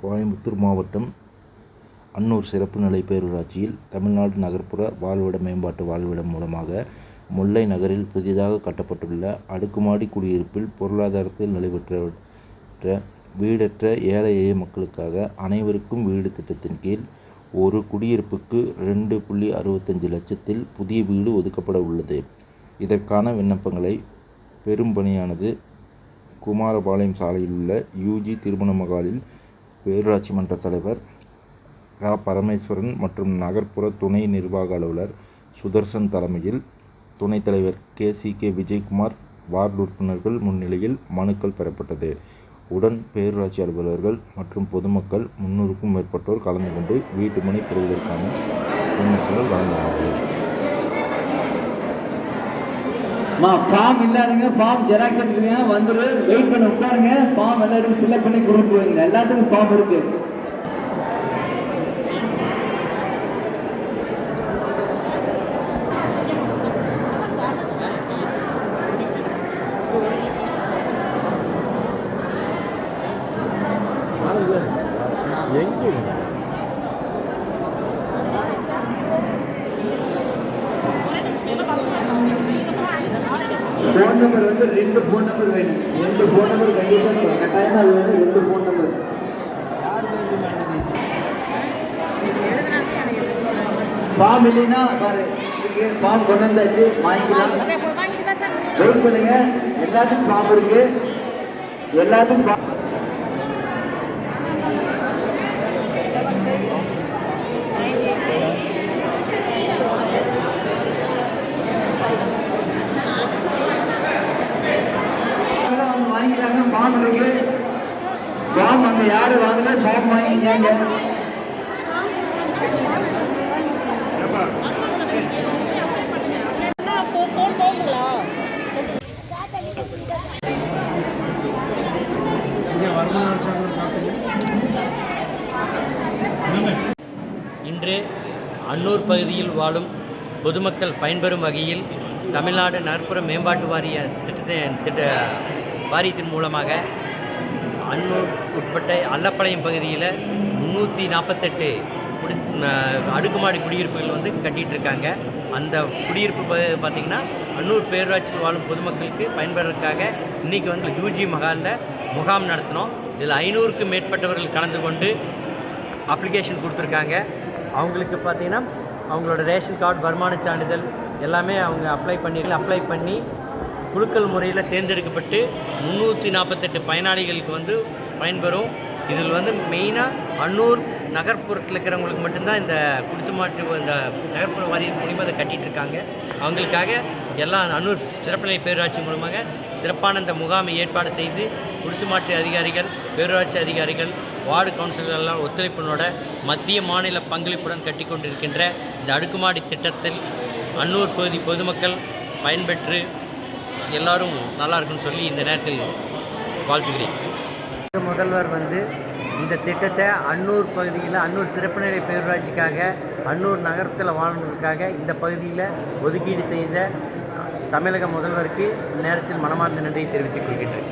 கோயம்புத்தூர் மாவட்டம் அன்னூர் சிறப்பு நிலை பேரூராட்சியில் தமிழ்நாடு நகர்ப்புற வாழ்விட மேம்பாட்டு வாழ்விடம் மூலமாக முல்லை நகரில் புதிதாக கட்டப்பட்டுள்ள அடுக்குமாடி குடியிருப்பில் பொருளாதாரத்தில் நடைபெற்ற வீடற்ற ஏழை எளிய மக்களுக்காக அனைவருக்கும் வீடு திட்டத்தின் கீழ் ஒரு குடியிருப்புக்கு ரெண்டு புள்ளி அறுபத்தஞ்சு லட்சத்தில் புதிய வீடு ஒதுக்கப்பட உள்ளது. இதற்கான விண்ணப்பங்களை பெரும்பணியானது குமாரபாளையம் சாலையில் உள்ள யூஜி திருமண மகாலில் பேரூராட்சி மன்ற தலைவர் ரா. பரமேஸ்வரன் மற்றும் நகர்ப்புற துணை நிர்வாக அலுவலர் சுதர்சன் தலைமையில் துணைத் தலைவர் K. C. K. Vijayakumar ward உறுப்பினர்கள் முன்னிலையில் மனுக்கள் பெறப்பட்டது. உடன் பேரூராட்சி அலுவலர்கள் மற்றும் பொதுமக்கள் முன்னூறுக்கும் மேற்பட்டோர் கலந்து கொண்டு வீட்டு மனை பெறுவதற்கான பொதுமக்கள் வழங்கினார்கள். ஃபார்ம் இல்லாதீங்க ஃபார்ம் ஜெராக்ஸ் எடுத்துங்க வந்துரு வெயிட் பண்ணி உட்காருங்க ஃபார்ம் எல்லாருக்கும் ஃபில்அப் பண்ணி கொடுத்து எல்லாத்துக்கும் ஃபார்ம் இருக்கு. எங்கே ஃபோன் நம்பர் வந்து ரெண்டு ஃபோன் நம்பர் வேணும். ரெண்டு ஃபோன் நம்பர் கண்டிப்பாக கட்டாயமாக வேணும் ரெண்டு ஃபோன் நம்பர் ஃபார்ம் இல்லைன்னா பாரு ஃபார்ம் கொண்டு வந்தாச்சு வாங்கிக்கலாம். வெயிட் பண்ணுங்க எல்லாத்துக்கும் ஃபார்ம் இருக்கு. எல்லாத்துக்கும் form- அதெல்லாம் வந்து வாங்கிட்டாங்க ஃபார்ம் இருக்கு அங்கே யார் வாங்கினா ஃபார்ம் வாங்கிக்காங்க இன்று அன்னூர் பகுதியில் வாழும் பொதுமக்கள் பயன்பெறும் வகையில் தமிழ்நாடு நகர்ப்புற மேம்பாட்டு வாரிய திட்டத்தை திட்ட வாரியத்தின் மூலமாக அன்னூர் உட்பட்ட அல்லப்பாளையம் பகுதியில் முந்நூற்றி நாற்பத்தெட்டு குடி அடுக்குமாடி குடியிருப்புகள் வந்து கட்டிகிட்டு இருக்காங்க அந்த குடியிருப்பு பார்த்திங்கன்னா அன்னூர் பேரூராட்சியில் வாழும் பொதுமக்களுக்கு பயன்பெறதுக்காக இன்றைக்கி வந்து யூஜி மகாலில் முகாம் நடத்தினோம். இதில் ஐநூறுக்கும் மேற்பட்டவர்கள் கலந்து கொண்டு அப்ளிகேஷன் கொடுத்துருக்காங்க. அவங்களுக்கு பார்த்திங்கன்னா அவங்களோட ரேஷன் கார்டு வருமான சான்றிதழ் எல்லாமே அவங்க அப்ளை பண்ணி அப்ளை பண்ணி குழுக்கள் முறையில் தேர்ந்தெடுக்கப்பட்டு முந்நூற்றி நாற்பத்தெட்டு பயனாளிகளுக்கு வந்து பயன்பெறும். இதில் வந்து மெயினாக அன்னூர் நகர்ப்புறத்தில் இருக்கிறவங்களுக்கு மட்டும்தான் இந்த குடிசுமாட்டு இந்த நகர்ப்புற வாரியம் மூலிமா அதை கட்டிகிட்டு இருக்காங்க. அவங்களுக்காக எல்லா அன்னூர் சிறப்புநிலை பேரூராட்சி மூலமாக சிறப்பான இந்த முகாமை ஏற்பாடு செய்து குடிசை அதிகாரிகள் பேரூராட்சி அதிகாரிகள் வார்டு கவுன்சிலர் எல்லாம் ஒத்துழைப்பினோட மத்திய மாநில பங்களிப்புடன் கட்டி கொண்டிருக்கின்ற இந்த அடுக்குமாடி திட்டத்தில் அன்னூர் பகுதி பொதுமக்கள் பயன்பெற்று எல்லாரும் நல்லா இருக்குன்னு சொல்லி இந்த நேரத்தில் வாழ்த்துகிறேன். முதல்வர் வந்து இந்த திட்டத்தை அன்னூர் பகுதியில் அன்னூர் சிறப்பு நிலை பேரூராட்சிக்காக அன்னூர் நகரத்தில் வாழ்வதற்காக இந்த பகுதியில் ஒதுக்கீடு செய்த தமிழக முதல்வருக்கு நேரத்தில் மனமார்ந்த நன்றியை தெரிவித்துக் கொள்கின்றேன்.